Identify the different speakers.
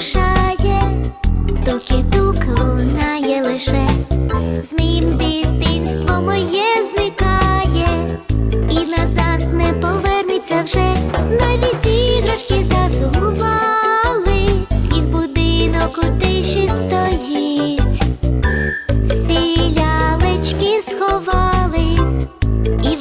Speaker 1: шуршає, доки тук лунає лише, з ним дитинство моє зникає, і назад не повернеться вже, навіть іграшки засумували, їх будинок у тиші стоїть, всі лялечки сховались і